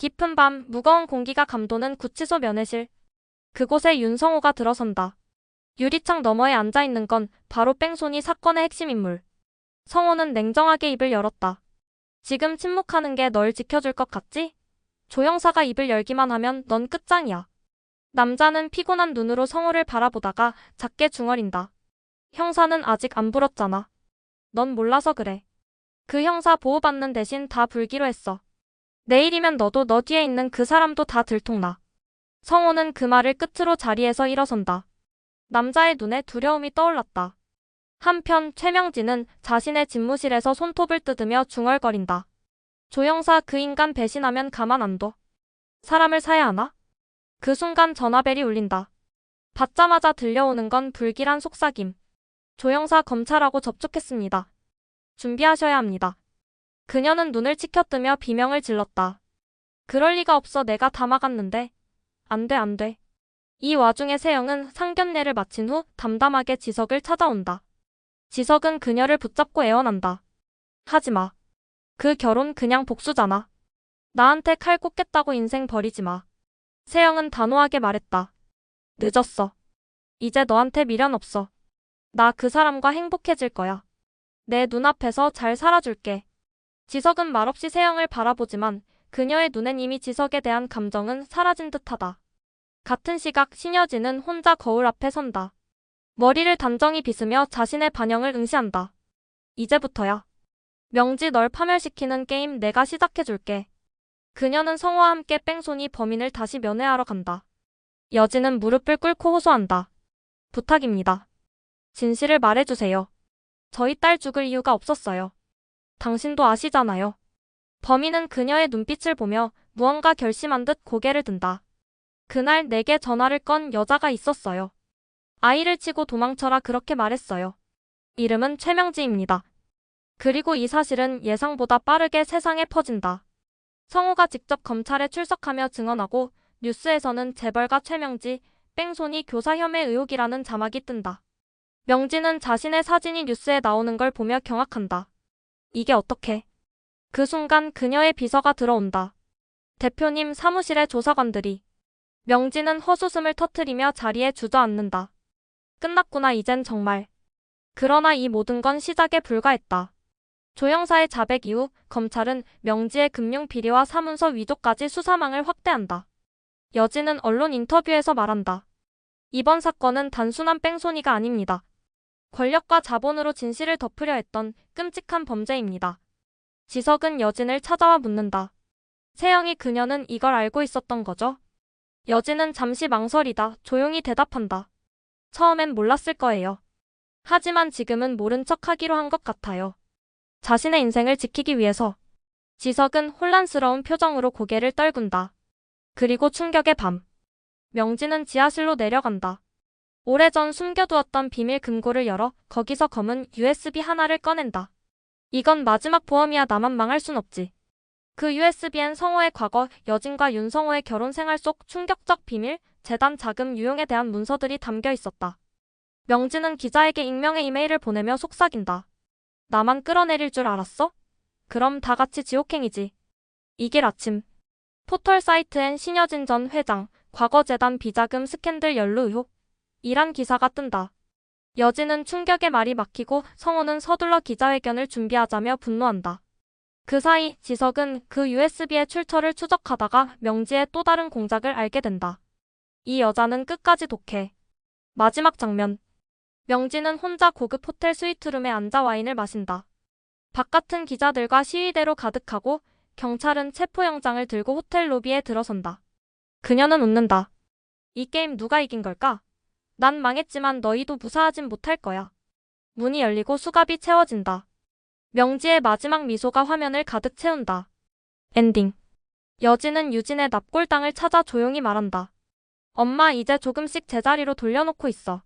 깊은 밤 무거운 공기가 감도는 구치소 면회실. 그곳에 윤성호가 들어선다. 유리창 너머에 앉아 있는 건 바로 뺑소니 사건의 핵심 인물. 성호는 냉정하게 입을 열었다. 지금 침묵하는 게 널 지켜줄 것 같지? 조영사가 입을 열기만 하면 넌 끝장이야. 남자는 피곤한 눈으로 성호를 바라보다가 작게 중얼인다. 형사는 아직 안 불었잖아. 넌 몰라서 그래. 그 형사 보호받는 대신 다 불기로 했어. 내일이면 너도 너 뒤에 있는 그 사람도 다 들통나. 성호는 그 말을 끝으로 자리에서 일어선다. 남자의 눈에 두려움이 떠올랐다. 한편 최명진은 자신의 집무실에서 손톱을 뜯으며 중얼거린다. 조영사 그 인간 배신하면 가만 안 둬. 사람을 사야 하나? 그 순간 전화벨이 울린다. 받자마자 들려오는 건 불길한 속삭임. 조영사 검찰하고 접촉했습니다. 준비하셔야 합니다. 그녀는 눈을 치켜뜨며 비명을 질렀다. 그럴 리가 없어 내가 다 막았는데. 안 돼, 안 돼. 이 와중에 세영은 상견례를 마친 후 담담하게 지석을 찾아온다. 지석은 그녀를 붙잡고 애원한다. 하지 마. 그 결혼 그냥 복수잖아. 나한테 칼 꽂겠다고 인생 버리지 마. 세영은 단호하게 말했다. 늦었어. 이제 너한테 미련 없어. 나 그 사람과 행복해질 거야. 내 눈앞에서 잘 살아줄게. 지석은 말없이 세영을 바라보지만 그녀의 눈엔 이미 지석에 대한 감정은 사라진 듯하다. 같은 시각 신여진은 혼자 거울 앞에 선다. 머리를 단정히 빗으며 자신의 반영을 응시한다. 이제부터야. 명지 널 파멸시키는 게임 내가 시작해줄게. 그녀는 성호와 함께 뺑소니 범인을 다시 면회하러 간다. 여진은 무릎을 꿇고 호소한다. 부탁입니다. 진실을 말해주세요. 저희 딸 죽을 이유가 없었어요. 당신도 아시잖아요. 범인은 그녀의 눈빛을 보며 무언가 결심한 듯 고개를 든다. 그날 내게 전화를 건 여자가 있었어요. 아이를 치고 도망쳐라 그렇게 말했어요. 이름은 최명지입니다. 그리고 이 사실은 예상보다 빠르게 세상에 퍼진다. 성우가 직접 검찰에 출석하며 증언하고 뉴스에서는 재벌가 최명지, 뺑소니 교사 혐의 의혹이라는 자막이 뜬다. 명지는 자신의 사진이 뉴스에 나오는 걸 보며 경악한다. 이게 어떻게? 그 순간 그녀의 비서가 들어온다. 대표님 사무실의 조사관들이. 명지는 헛웃음을 터트리며 자리에 주저앉는다. 끝났구나 이젠 정말. 그러나 이 모든 건 시작에 불과했다. 조영사의 자백 이후 검찰은 명지의 금융 비리와 사문서 위조까지 수사망을 확대한다. 여진은 언론 인터뷰에서 말한다. 이번 사건은 단순한 뺑소니가 아닙니다. 권력과 자본으로 진실을 덮으려 했던 끔찍한 범죄입니다. 지석은 여진을 찾아와 묻는다. 세영이 그녀는 이걸 알고 있었던 거죠? 여진은 잠시 망설이다 조용히 대답한다. 처음엔 몰랐을 거예요. 하지만 지금은 모른 척 하기로 한 것 같아요. 자신의 인생을 지키기 위해서. 지석은 혼란스러운 표정으로 고개를 떨군다. 그리고 충격의 밤. 명지는 지하실로 내려간다. 오래전 숨겨두었던 비밀 금고를 열어 거기서 검은 USB 하나를 꺼낸다. 이건 마지막 보험이야 나만 망할 순 없지. 그 USB엔 성호의 과거, 여진과 윤성호의 결혼 생활 속 충격적 비밀, 재단 자금 유용에 대한 문서들이 담겨 있었다. 명지는 기자에게 익명의 이메일을 보내며 속삭인다. 나만 끌어내릴 줄 알았어? 그럼 다 같이 지옥행이지. 이길 아침. 포털 사이트엔 신여진 전 회장, 과거 재단 비자금 스캔들 연루 의혹. 이란 기사가 뜬다. 여진은 충격의 말이 막히고 성호는 서둘러 기자회견을 준비하자며 분노한다. 그 사이 지석은 그 USB의 출처를 추적하다가 명지의 또 다른 공작을 알게 된다. 이 여자는 끝까지 독해. 마지막 장면. 명지는 혼자 고급 호텔 스위트룸에 앉아 와인을 마신다. 바깥은 기자들과 시위대로 가득하고 경찰은 체포영장을 들고 호텔 로비에 들어선다. 그녀는 웃는다. 이 게임 누가 이긴 걸까? 난 망했지만 너희도 무사하진 못할 거야. 문이 열리고 수갑이 채워진다. 명지의 마지막 미소가 화면을 가득 채운다. 엔딩. 여진은 유진의 납골당을 찾아 조용히 말한다. 엄마 이제 조금씩 제자리로 돌려놓고 있어.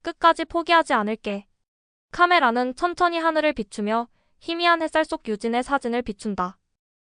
끝까지 포기하지 않을게. 카메라는 천천히 하늘을 비추며 희미한 햇살 속 유진의 사진을 비춘다.